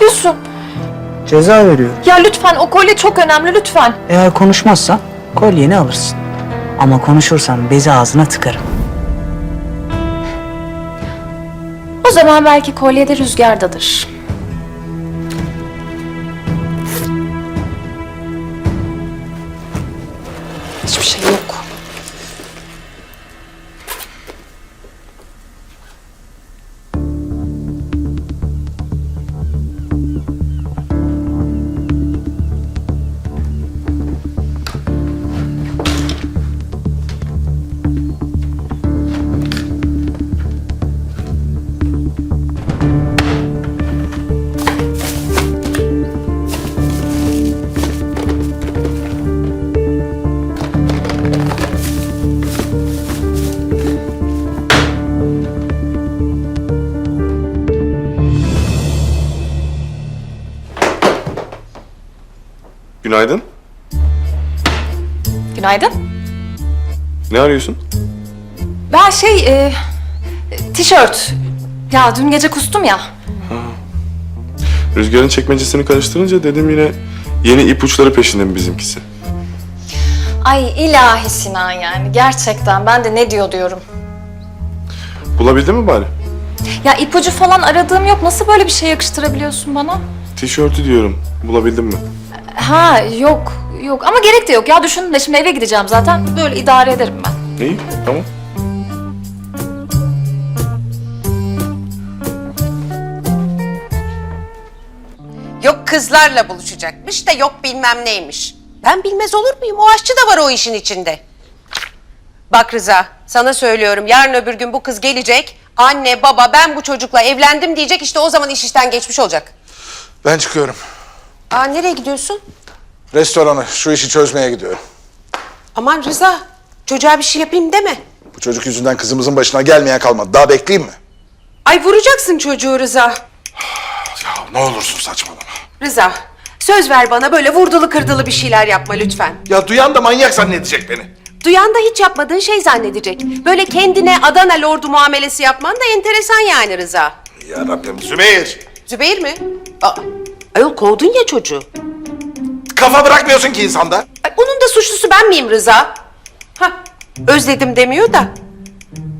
yapıyorsun? Ceza veriyor. Ya lütfen o kolye çok önemli lütfen. Eğer konuşmazsan kolyeni alırsın. Ama konuşursan bezi ağzına tıkarım. O zaman belki kolye de rüzgardadır. Günaydın. Günaydın. Ne arıyorsun? Ben şey, e, tişört. Ya dün gece kustum ya. Rüzgarın çekmecesini karıştırınca dedim yine yeni ipuçları peşinde mi bizimkisi? Ay ilahi Sinan yani gerçekten ben de ne diyor diyorum. Bulabildin mi bari? Ya ipucu falan aradığım yok. Nasıl böyle bir şey yakıştırabiliyorsun bana? Tişörtü diyorum. Bulabildin mi? Ha yok yok ama gerek de yok ya düşündüm de şimdi eve gideceğim zaten böyle idare ederim ben. İyi, tamam. Yok kızlarla buluşacakmış da yok bilmem neymiş. Ben bilmez olur muyum? O aşçı da var o işin içinde. Bak Rıza, sana söylüyorum yarın öbür gün bu kız gelecek. Anne, baba ben bu çocukla evlendim diyecek işte o zaman iş işten geçmiş olacak. Ben çıkıyorum. Aa nereye gidiyorsun? Restorana şu işi çözmeye gidiyorum. Aman Rıza, çocuğa bir şey yapayım deme. Bu çocuk yüzünden kızımızın başına gelmeyen kalmadı. Daha bekleyeyim mi? Ay vuracaksın çocuğu Rıza. Ya ne olursun saçmalama. Rıza, söz ver bana böyle vurdulu kırdılı bir şeyler yapma lütfen. Ya duyan da manyak zannedecek beni. Duyan da hiç yapmadığın şey zannedecek. Böyle kendine Adana lordu muamelesi yapman da enteresan yani Rıza. Ya Rabbim Zümeyir. Zübeyir mi? Aa, ayol kovdun ya çocuğu. Kafa bırakmıyorsun ki insanda. Ay, onun da suçlusu ben miyim Rıza? Hah, özledim demiyor da.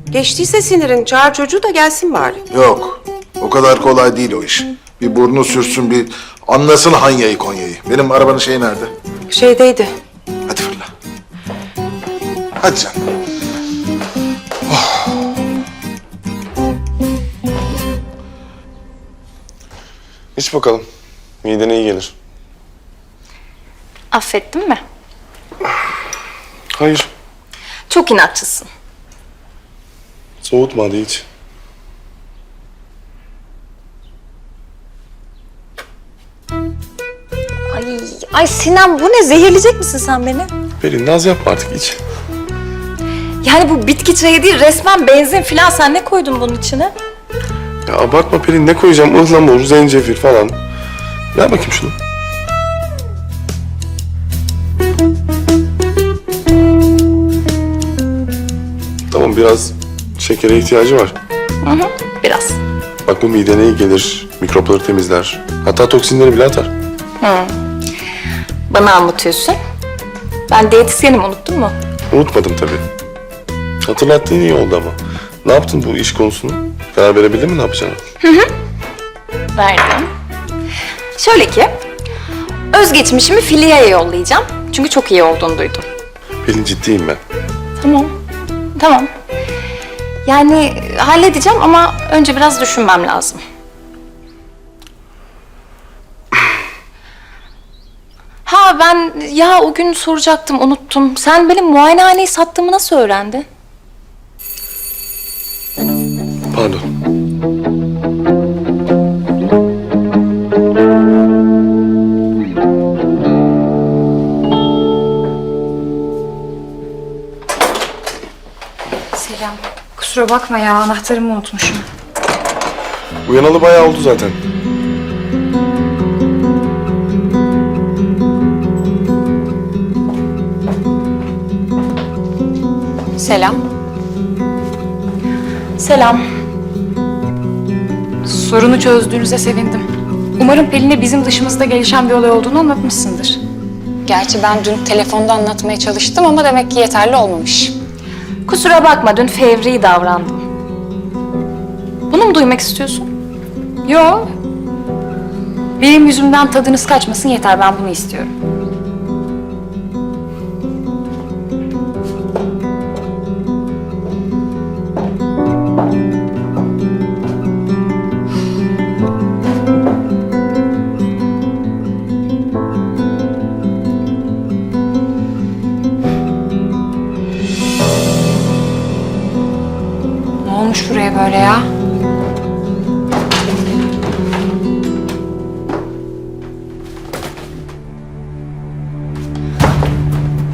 Geçtiyse sinirin, çağır çocuğu da gelsin bari. Yok. O kadar kolay değil o iş. Bir burnu sürsün bir anlasın Hanya'yı Konya'yı. Benim arabanın şeyi nerede? Şeydeydi. Hadi fırla. Hadi canım. İç bakalım. Midene iyi gelir. Affettin mi? Hayır. Çok inatçısın. Soğutma hadi iç. Ay, ay Sinan bu ne zehirleyecek misin sen beni? Pelin naz yapma artık iç. Yani bu bitki çayı değil resmen benzin filan sen ne koydun bunun içine? Ya abartma Pelin ne koyacağım? Ihlamur, zencefil falan. Ver bakayım şunu. Biraz şekere ihtiyacı var. Biraz. Bak bu midene iyi gelir, mikropları temizler. Hatta toksinleri bile atar. Bana anlatıyorsun. Ben diyetisyenim unuttun mu? Unutmadım tabii. Hatırlattığın iyi oldu ama. Ne yaptın bu iş konusunu? Karar verebildin mi ne yapacağını? Verdim. Şöyle ki, özgeçmişimi Filya'ya yollayacağım. Çünkü çok iyi olduğunu duydum. Pelin ciddiyim ben. Tamam. Tamam. Yani halledeceğim ama önce biraz düşünmem lazım. Ha ben ya o gün soracaktım unuttum. Sen benim muayenehaneyi sattığımı nasıl öğrendin? Pardon. Kusura bakma ya anahtarımı unutmuşum. Uyanalı bayağı oldu zaten. Selam. Selam. Sorunu çözdüğünüze sevindim. Umarım Pelin'e bizim dışımızda gelişen bir olay olduğunu anlatmışsındır. Gerçi ben dün telefonda anlatmaya çalıştım ama demek ki yeterli olmamış. Kusura bakma dün fevri davrandım. Bunu mu duymak istiyorsun? Yo. Benim yüzümden tadınız kaçmasın yeter ben bunu istiyorum. Böyle ya?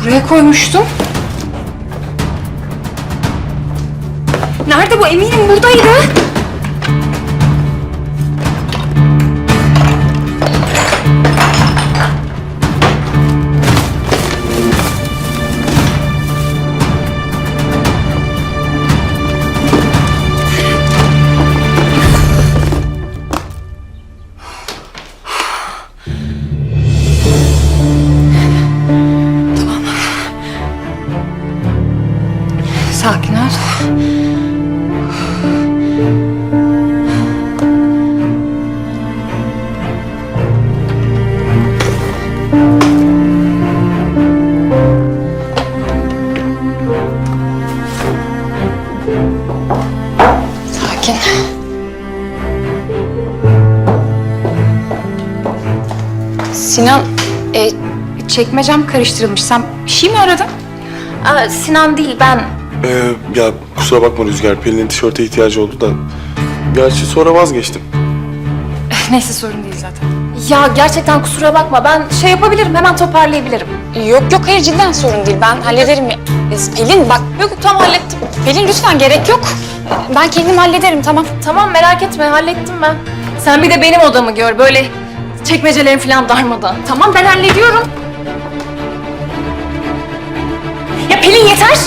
Buraya koymuştum. Nerede bu? Eminim buradaydı. Sakin ol. Sakin. Sinan, e, çekmecem karıştırılmış. Sen bir şey mi aradın? Aa, Sinan değil ben. Ee, ya kusura bakma Rüzgar. Pelin'in tişörte ihtiyacı oldu da. Gerçi sonra vazgeçtim. Neyse sorun değil zaten. Ya gerçekten kusura bakma ben şey yapabilirim hemen toparlayabilirim. Yok yok hayır cidden sorun değil. Ben hallederim. ya. E, Pelin bak yok tamam hallettim. Pelin lütfen gerek yok. Ben kendim hallederim tamam. Tamam merak etme hallettim ben. Sen bir de benim odamı gör böyle çekmecelerim falan darmadan. Tamam ben hallediyorum. Ya Pelin yeter.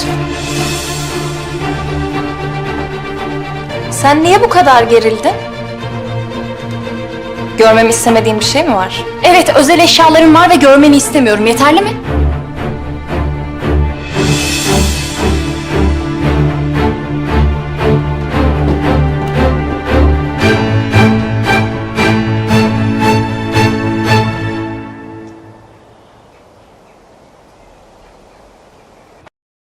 Sen niye bu kadar gerildin? Görmemi istemediğin bir şey mi var? Evet özel eşyalarım var ve görmeni istemiyorum. Yeterli mi?